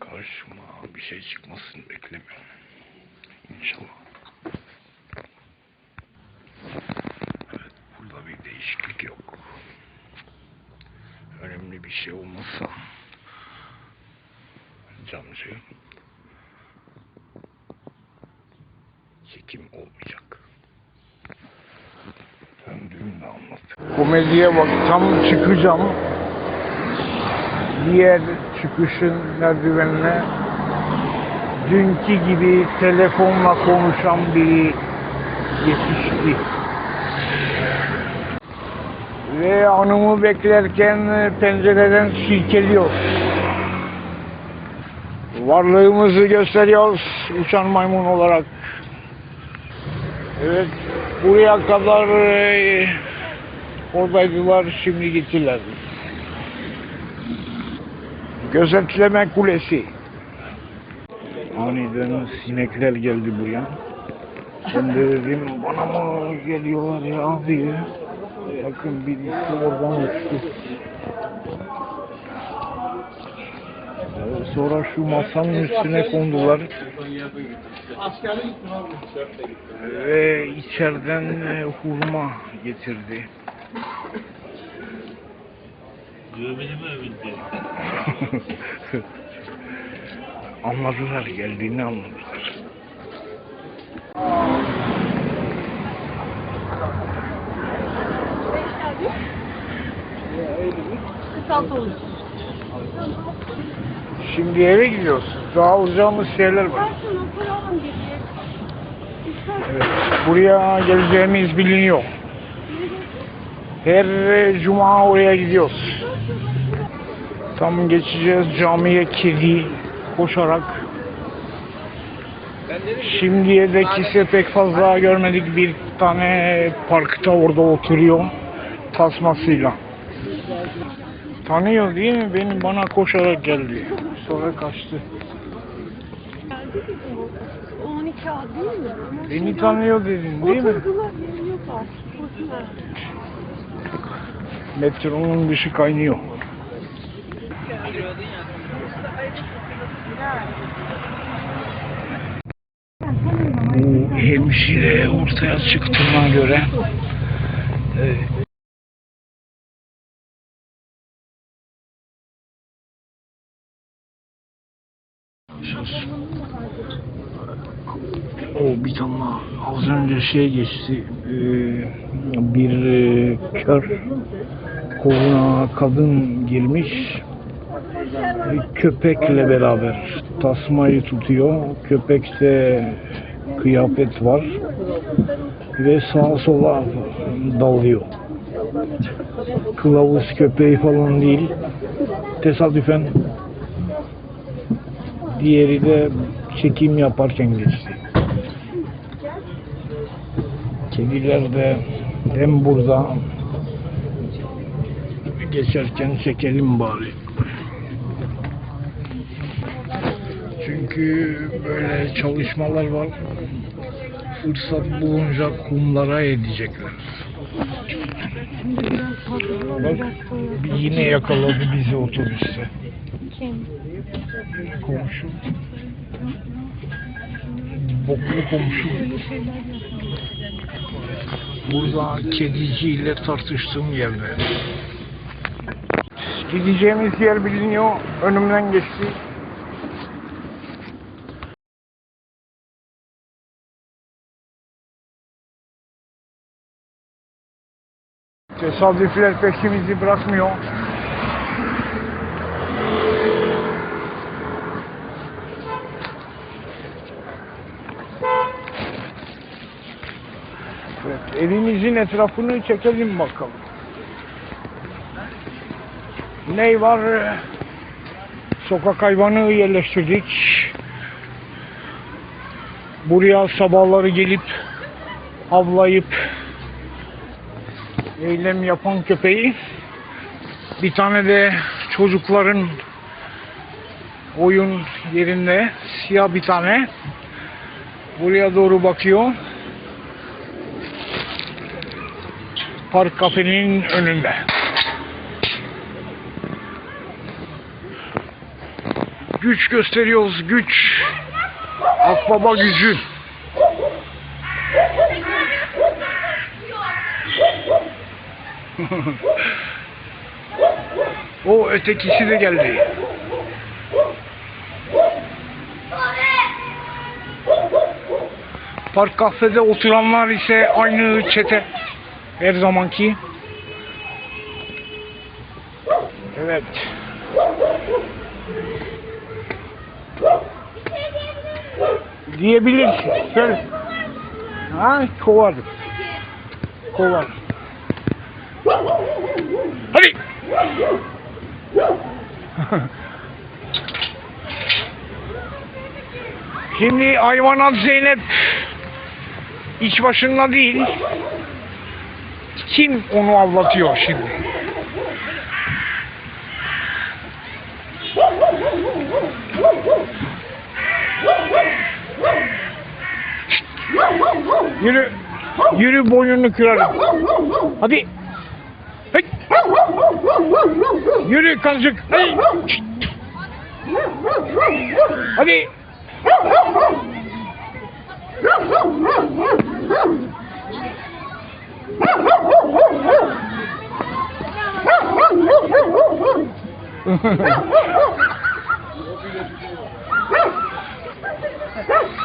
Karşıma bir şey çıkmasını beklemiyorum. İnşallah. Evet, burada bir değişiklik yok. Önemli bir şey olmazsa camcı çekim olmayacak. Döndüğünde anlat. Komediye bak tam çıkacağım. Diğer çıkışın merdivenine dünkü gibi telefonla konuşan biri yetişti. Ve hanımı beklerken pencereden silkeliyor. Varlığımızı gösteriyoruz uçan maymun olarak. Evet, buraya kadar e, oradaydılar, şimdi gittiler. Gözetleme kulesi. Aniden sinekler geldi buraya. Ben de dedim bana mı geliyorlar ya diye. Bakın birisi oradan uçtu. Sonra şu masanın üstüne kondular. Ve içeriden e, hurma getirdi. Gömeni mi övüldü? anladılar, geldiğini anladılar. Kısaltı olur. Şimdi eve gidiyoruz. Daha alacağımız şeyler var. Evet, buraya geleceğimiz biliniyor. Her cuma oraya gidiyoruz. Tam geçeceğiz camiye kedi koşarak. Şimdiye dek ise pek fazla görmedik. Bir tane parkta orada oturuyor tasmasıyla. Tanıyor değil mi? Beni bana koşarak geldi. Sonra kaçtı. geldi bizim o. O 12 A değil mi? Beni tanıyor dedin değil mi? Metronun dışı kaynıyor. Bu hemşire ortaya çıktığına göre e. O bir tane az önce şey geçti e, bir e, kör koluna kadın girmiş köpekle beraber tasmayı tutuyor. Köpekte kıyafet var ve sağa sola dalıyor. Kılavuz köpeği falan değil. Tesadüfen diğeri de çekim yaparken geçti. Kediler de hem burada geçerken çekelim bari. Çünkü böyle çalışmalar var. Fırsat bulunca kumlara edecekler. Bak yine yakaladı bizi otobüste. Kim? Komşu. Boklu komşu. Burada kediciyle tartıştığım yerde. Gideceğimiz yer biliniyor. Önümden geçti. Tesadüfler peşimizi bırakmıyor. Evet, evimizin etrafını çekelim bakalım. Ne var? Sokak hayvanı yerleştirdik. Buraya sabahları gelip avlayıp eylem yapan köpeği bir tane de çocukların oyun yerinde siyah bir tane buraya doğru bakıyor. Park kafenin önünde. Güç gösteriyoruz, güç. Akbaba gücü. O ötekisi de geldi. Park kafede oturanlar ise aynı çete. Her zamanki. Evet. Diyebilirsin. Söyle. Ha kovardım. Kovar. Hadi. Şimdi hayvanat Zeynep iç başında değil. Kim onu avlatıyor şimdi? Yürü. Yürü boynunu kırarım. Hadi. Hey. Yürü kancık. Hey. Hadi.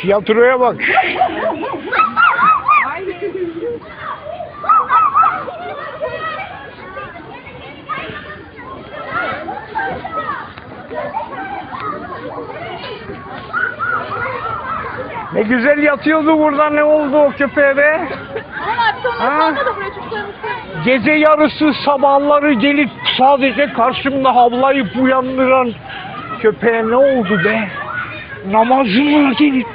Tiyatroya bak. Ne güzel yatıyordu burada ne oldu o köpeğe be? Ha? çocuklarımız Gece yarısı sabahları gelip sadece karşımda havlayıp uyandıran köpeğe ne oldu be? Namazına gelip.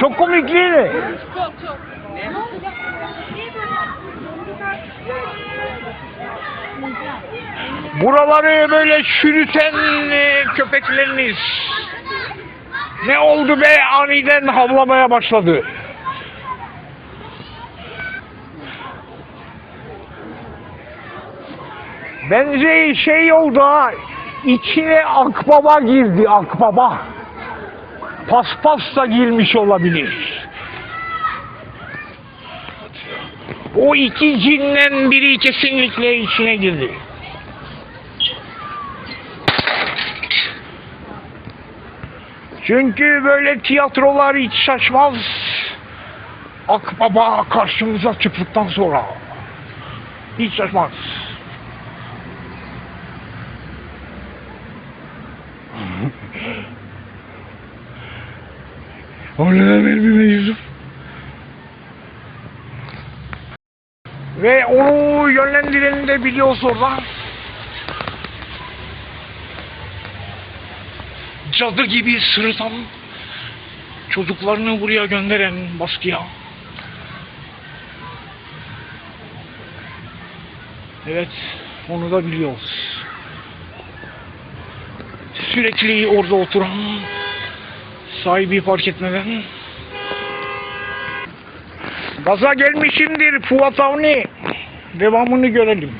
Çok komik değil Buraları böyle çürüten e, köpekleriniz. Ne oldu be aniden havlamaya başladı. Bence şey oldu ha. İçine akbaba girdi akbaba. Paspas da girmiş olabilir. O iki cinden biri kesinlikle içine girdi. Çünkü böyle tiyatrolar hiç şaşmaz. Akbaba karşımıza çıktıktan sonra. Hiç şaşmaz. Orada vermeme Yusuf. Ve onu yönlendireni de biliyoruz oradan. cadı gibi sırıtan çocuklarını buraya gönderen baskıya. Evet, onu da biliyoruz. Sürekli orada oturan sahibi fark etmeden Gaza gelmişimdir Fuat Avni. Devamını görelim.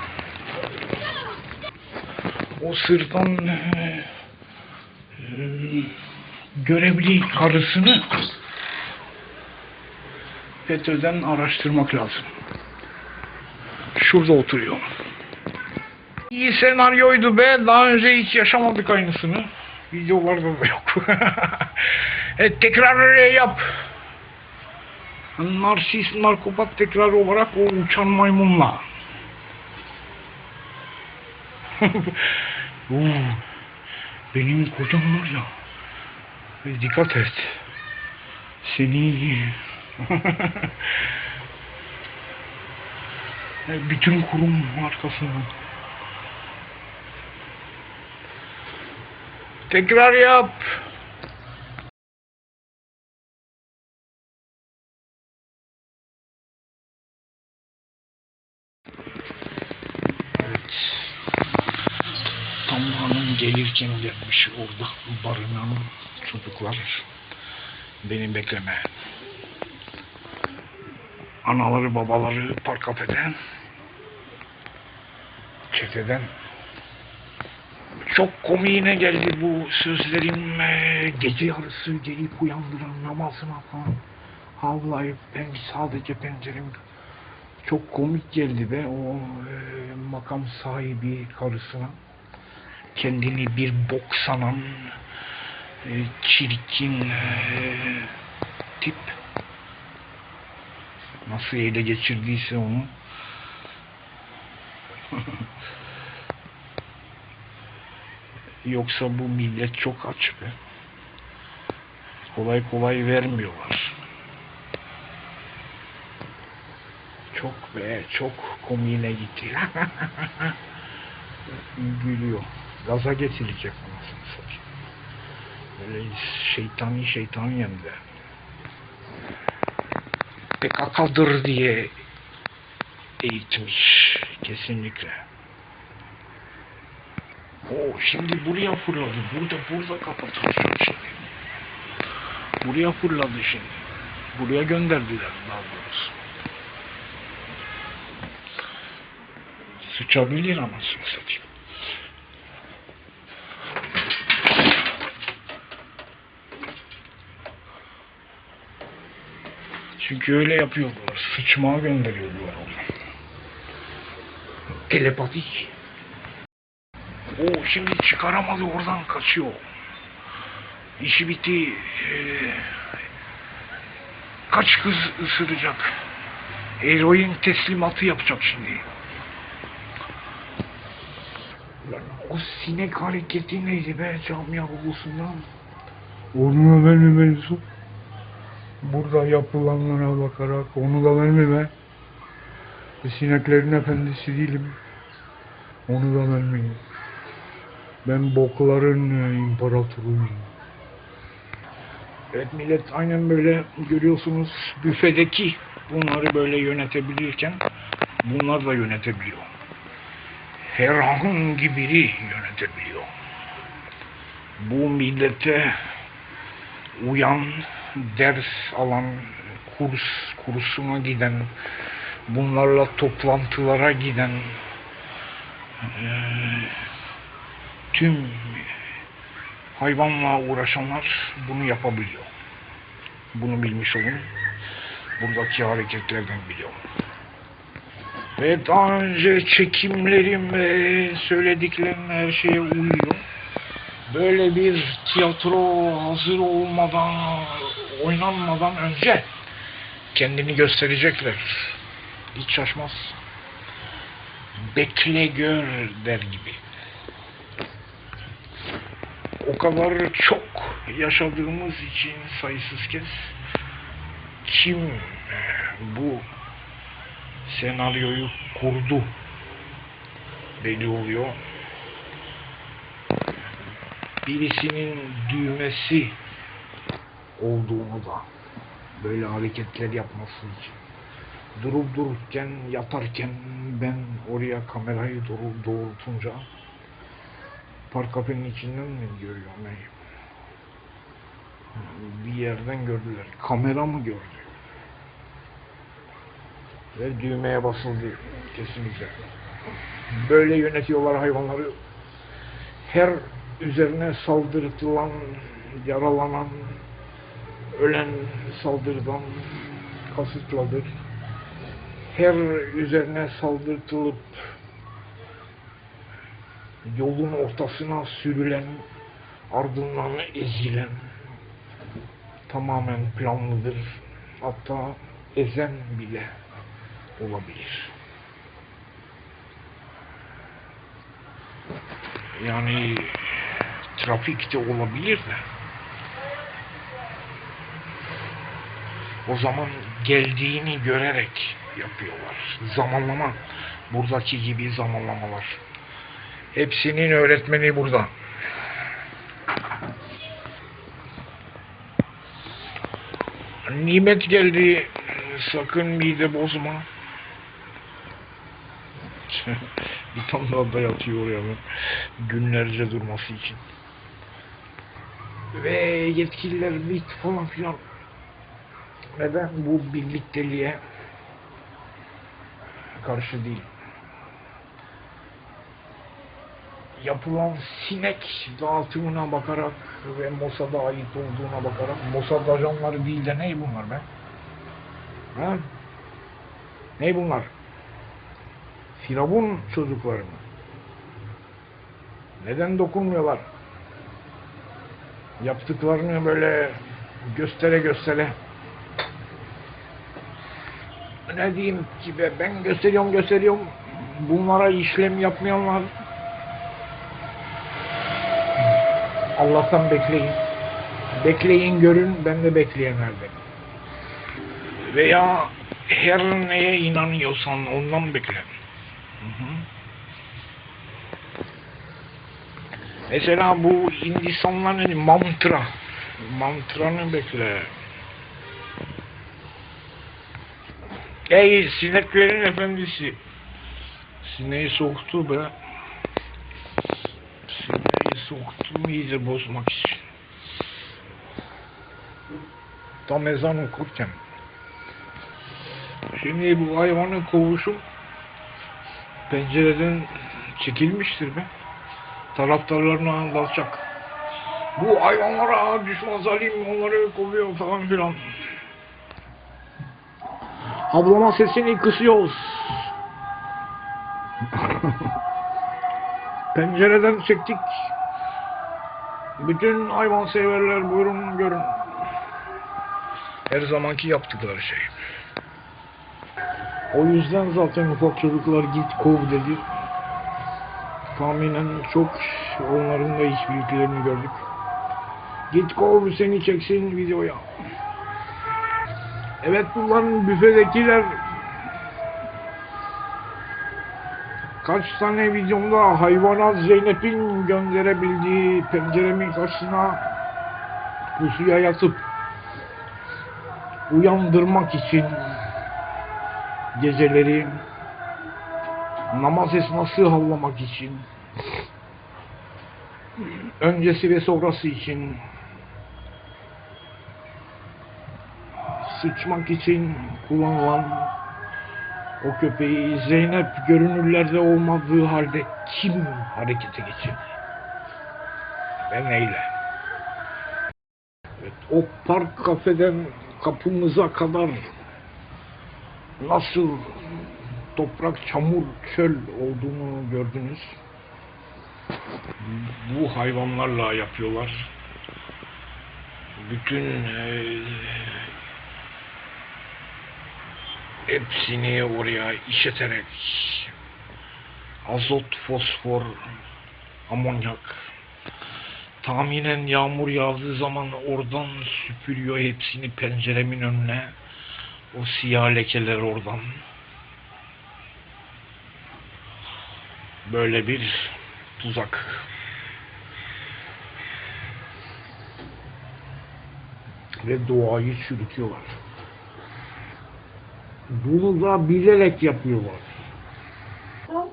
O sırtan eee, görevli karısını FETÖ'den araştırmak lazım. Şurada oturuyor. İyi senaryoydu be. Daha önce hiç yaşamadık aynısını. Videolarda da yok. evet tekrar yap. Narsist, narkopat tekrar olarak o uçan maymunla. Benim kocam var ya. e, Dikkat et. Seni E, bütün kurum arkasında. Tekrar yap. Evet. Tam hanım gelirken gelmiş orada barınan çocuklar. Beni bekleme. Anaları babaları park kafeden çeteden çok komiğine geldi bu sözlerim gece yarısı gelip uyandıran namazına falan. Havlayıp ben sadece pencerem çok komik geldi be o e, makam sahibi karısına. Kendini bir bok sanan e, çirkin e, tip. Nasıl ele geçirdiyse onu Yoksa bu millet çok aç be. Kolay kolay vermiyorlar. Çok be, çok komiğine gitti. Gülüyor. Gaza getirecek anasını satayım. Böyle şeytani şeytani hem de. PKK'dır diye eğitmiş. Kesinlikle. O şimdi buraya fırladı. Burada burada kapatacağım şimdi. Buraya fırladı şimdi. Buraya gönderdiler daha doğrusu. Sıçabilir anasını satayım. Çünkü öyle yapıyorlar. Sıçmaya gönderiyorlar onu. Telepatik. O şimdi çıkaramadı oradan kaçıyor. İşi bitti. Ee, kaç kız ısıracak? Eroin teslimatı yapacak şimdi. O sinek hareketi neydi be camia bulusundan? Onu vermemelisin. Burada yapılanlara bakarak onu da vermeme. Sineklerin efendisi değilim. Onu da vermeyin. Ben bokların e, imparatoruyum. Evet millet aynen böyle görüyorsunuz büfedeki bunları böyle yönetebilirken bunlar da yönetebiliyor. Herhangi biri yönetebiliyor. Bu millete uyan, ders alan, kurs kursuna giden, bunlarla toplantılara giden, eee tüm hayvanla uğraşanlar bunu yapabiliyor. Bunu bilmiş olun. Buradaki hareketlerden biliyor. Ve daha önce çekimlerim ve söylediklerim her şeye uyuyor. Böyle bir tiyatro hazır olmadan, oynanmadan önce kendini gösterecekler. Hiç şaşmaz. Bekle gör der gibi o kadar çok yaşadığımız için sayısız kez kim e, bu senaryoyu kurdu belli oluyor. Birisinin düğmesi olduğunu da böyle hareketler yapması için durup dururken yatarken ben oraya kamerayı doğru doğrultunca park kafenin içinden mi görüyorum ben? Bir yerden gördüler. Kamera mı gördü? Ve düğmeye basıldı kesinlikle. Böyle yönetiyorlar hayvanları. Her üzerine saldırılan, yaralanan, ölen saldırıdan kasıtladır. Her üzerine saldırtılıp yolun ortasına sürülen, ardından ezilen tamamen planlıdır. Hatta ezen bile olabilir. Yani trafikte olabilir de o zaman geldiğini görerek yapıyorlar. Zamanlama buradaki gibi zamanlamalar. Hepsinin öğretmeni burada. Nimet geldi. Sakın mide bozma. Bir tane daha dayatıyor oraya ben. Günlerce durması için. ve yetkililer MİT falan filan neden bu birlikteliğe karşı değil. Yapılan sinek dağıtımına bakarak ve Mossad'a ait olduğuna bakarak Mossad ajanları değil de ney bunlar be? Ha? Ney bunlar? Firavun çocukları mı? Neden dokunmuyorlar? Yaptıklarını böyle göstere göstere ne diyeyim ki be, ben gösteriyorum gösteriyorum bunlara işlem yapmayanlar Allah'tan bekleyin bekleyin görün ben de bekleyenlerden veya her neye inanıyorsan ondan bekle Hı hı. Mesela bu Hindistanların mantra. Mantranı bekle. Ey sineklerin efendisi. Sineği soktu be. Soktu iyice bozmak için. Tam ezan okurken. Şimdi bu hayvanın kovuşu pencereden çekilmiştir be taraftarlarına anlatacak. Bu hayvanlara düşman zalim onları kovuyor falan filan. Ablama sesini kısıyoruz. Pencereden çektik. Bütün hayvan severler buyurun görün. Her zamanki yaptıkları şey. O yüzden zaten ufak çocuklar git kov dedi tahminen çok onların da iş büyüklerini gördük. Git kov seni çeksin videoya. Evet bunların büfedekiler kaç tane videomda hayvanat Zeynep'in gönderebildiği penceremin karşısına pusuya yatıp uyandırmak için geceleri namaz esnası havlamak için öncesi ve sonrası için sıçmak için kullanılan o köpeği Zeynep görünürlerde olmadığı halde kim harekete geçirdi? Ve neyle? Evet, o park kafeden kapımıza kadar nasıl toprak, çamur, çöl olduğunu gördünüz. Bu hayvanlarla yapıyorlar. Bütün eee, hepsini oraya işeterek azot, fosfor, amonyak tahminen yağmur yağdığı zaman oradan süpürüyor hepsini penceremin önüne. O siyah lekeler oradan. Böyle bir tuzak. Ve doğayı çürütüyorlar. Bunu da bilerek yapıyorlar. Tam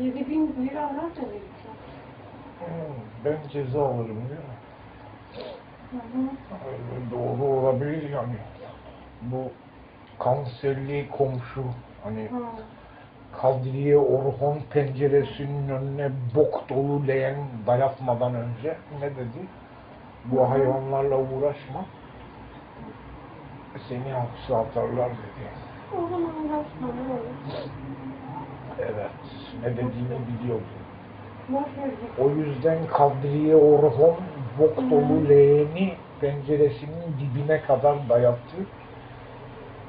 7 bin lira araç alıyorsun. Ben ceza alırım diyor. Öyle Doğru olabilir yani. Bu kanserli komşu hani Hı. Kadriye Orhon penceresinin önüne bok dolu leğen dayatmadan önce ne dedi? Bu hayvanlarla uğraşma. Seni hapse atarlar dedi. O zaman uğraşma ne olur. Evet, ne dediğini biliyordu. Boş verecek. O yüzden Kadriye Orhon bok dolu leğeni penceresinin dibine kadar dayattı.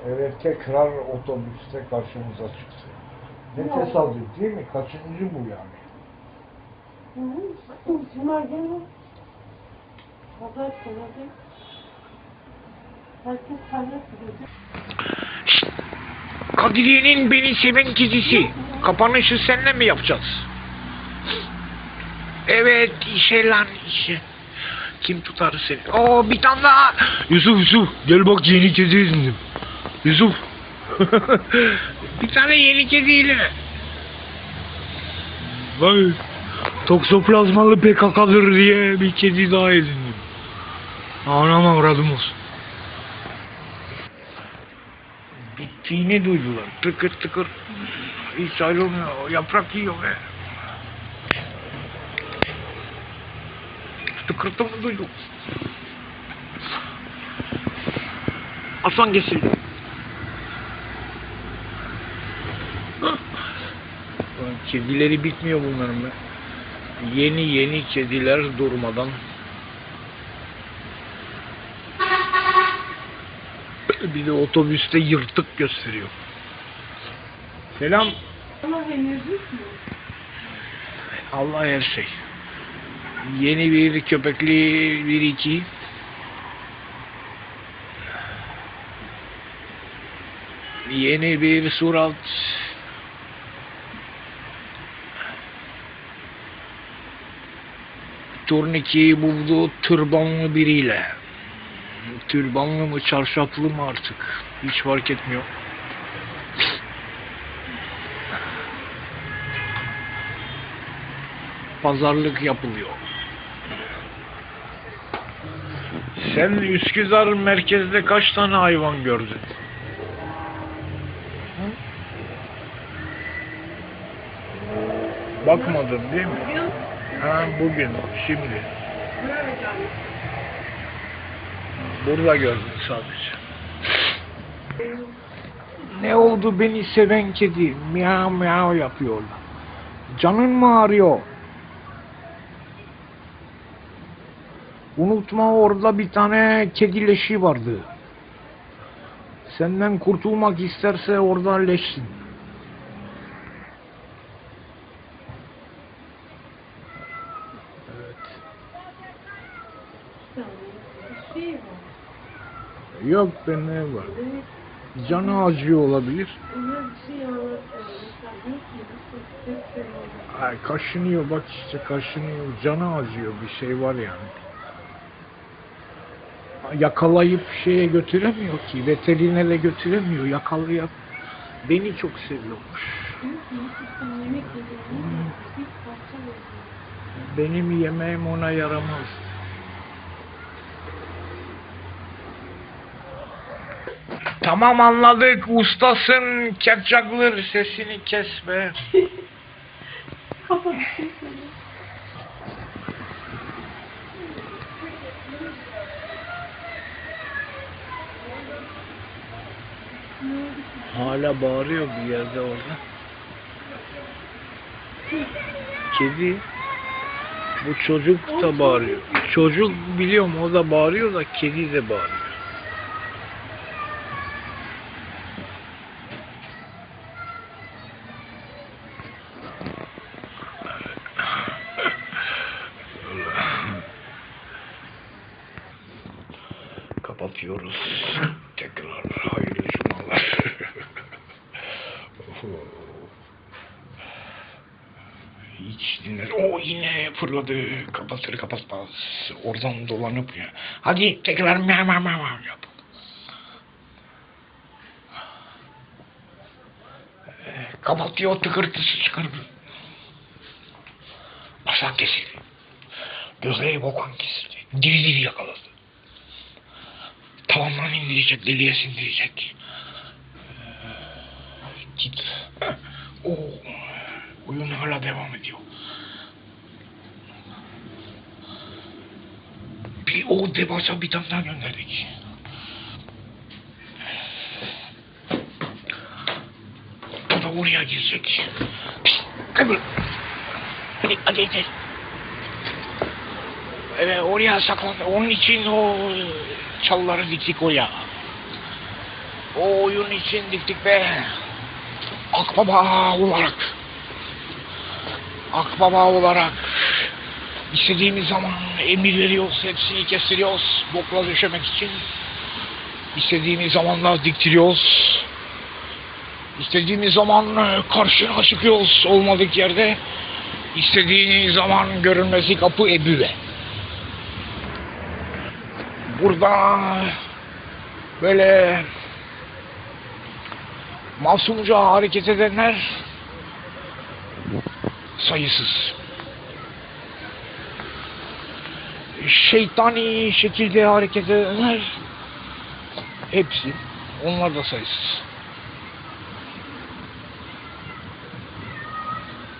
Ve tekrar otobüste karşımıza çıktı. Ne tesadüf değil mi? Kaçıncı bu yani? Cuma günü Pazar günü Herkes pazar günü. Kadriye'nin beni seven kedisi. Kapanışı seninle mi yapacağız? Evet işe lan işe. Kim tutar seni? Oo bir tane daha. Yusuf Yusuf gel bak yeni kedi edindim. Yusuf. bir tane yeni kediyle. Vay. Toksoplazmalı PKK'dır diye bir kedi daha edindim. Anam avradım olsun. Bittiğini duydular. Tıkır tıkır. Hiç ayrılmıyor. Yaprak yiyor be. Tıkırtımı duydum. Aslan kesildi. Kedileri bitmiyor bunların be. Yeni yeni kediler durmadan. Bir de otobüste yırtık gösteriyor. Selam. Henüz yok mu? Allah her şey. Yeni bir köpekli bir iki. Yeni bir surat. Turnikeyi buldu türbanlı biriyle. Türbanlı mı çarşaflı mı artık? Hiç fark etmiyor. Pazarlık yapılıyor. Sen Üsküdar merkezde kaç tane hayvan gördün? Bakmadın değil mi? Ha bugün, şimdi. Burada gördüm sadece. Ne oldu beni seven kedi? Miyav miyav yapıyorlar. Canın mı ağrıyor? Unutma orada bir tane kedi leşi vardı. Senden kurtulmak isterse orada leşsin. Evet. Bir şey var. Yok be ne var? Canı acıyor olabilir. Ay kaşınıyor bak işte kaşınıyor. Canı acıyor bir şey var yani. Yakalayıp şeye götüremiyor ki. Veterinere götüremiyor. Yakalayıp beni çok seviyormuş. Benim yemeğim ona yaramaz. Tamam anladık ustasın kepçaklar sesini kes be. Şey. Hala bağırıyor bir yerde orada. Kedi. Bu çocuk da bağırıyor. Çocuk biliyorum o da bağırıyor da kedi de bağırıyor. Kapatıyoruz. Tekrar hayırlı cumalar. Hiç dinle. O yine fırladı. Kapatır kapatmaz. Oradan dolanıp ya. Hadi tekrar meow meow meow yap. Kapatıyor tıkırtısı çıkarır. Başak kesildi. Gözleri bokan kesildi. Diri diri yakaladı. Tavandan indirecek, deliye sindirecek. Ee, Git. Oo. Oyun hala devam ediyor. Bir o devasa bir tane daha gönderdik. O da oraya girecek. Pişt, Hadi. Hadi hadi. Evet oraya saklan. Onun için o çalıları diktik oraya. O oyun için diktik be. Akbaba olarak. Akbaba olarak. İstediğimiz zaman emir veriyoruz. Hepsini kestiriyoruz. Bokla döşemek için. İstediğimiz zamanlar diktiriyoruz. İstediğimiz zaman e, karşına çıkıyoruz olmadık yerde. İstediğiniz zaman görünmesi kapı ebüve. Burada böyle masumca hareket edenler sayısız. Şeytani şekilde hareket edenler hepsi onlar da sayısız.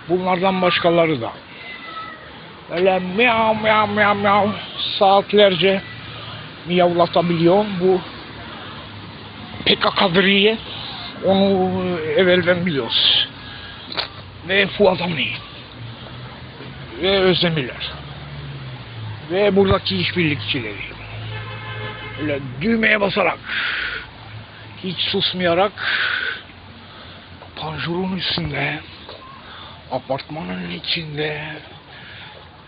Bunlardan başkaları da. Öyle miyav miyav miyav miyav saatlerce miyavlatabiliyor. Bu PKK Kadriye onu evvelden biliyoruz. Ve Fuat Avni. Ve Özdemirler. Ve buradaki işbirlikçileri. Öyle düğmeye basarak hiç susmayarak panjurun üstünde apartmanın içinde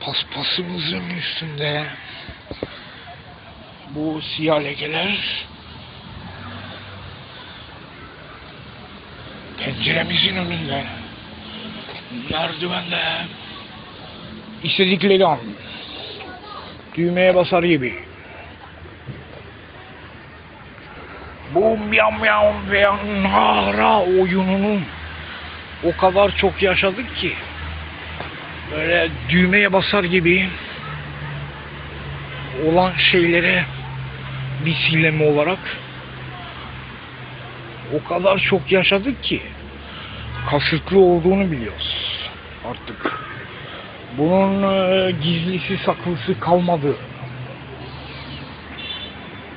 paspasımızın üstünde bu siyah lekeler penceremizin önünde merdivende istedikleri an düğmeye basar gibi bu miyav miyav ve nara oyununu o kadar çok yaşadık ki böyle düğmeye basar gibi olan şeylere misilleme olarak o kadar çok yaşadık ki kasıtlı olduğunu biliyoruz artık. Bunun e, gizlisi saklısı kalmadı.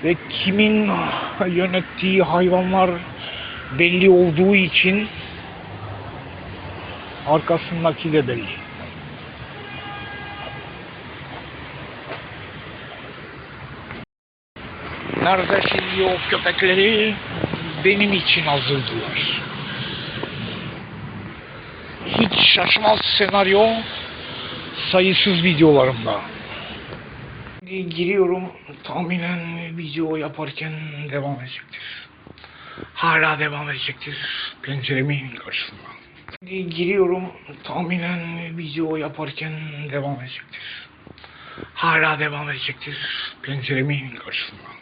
Ve kimin yönettiği hayvanlar belli olduğu için arkasındaki de belli. Nerede şimdi o köpekleri benim için hazırdılar. Hiç şaşmaz senaryo sayısız videolarımda. Giriyorum tahminen video yaparken devam edecektir. Hala devam edecektir penceremin karşısında. Giriyorum tahminen video yaparken devam edecektir. Hala devam edecektir penceremin karşısında.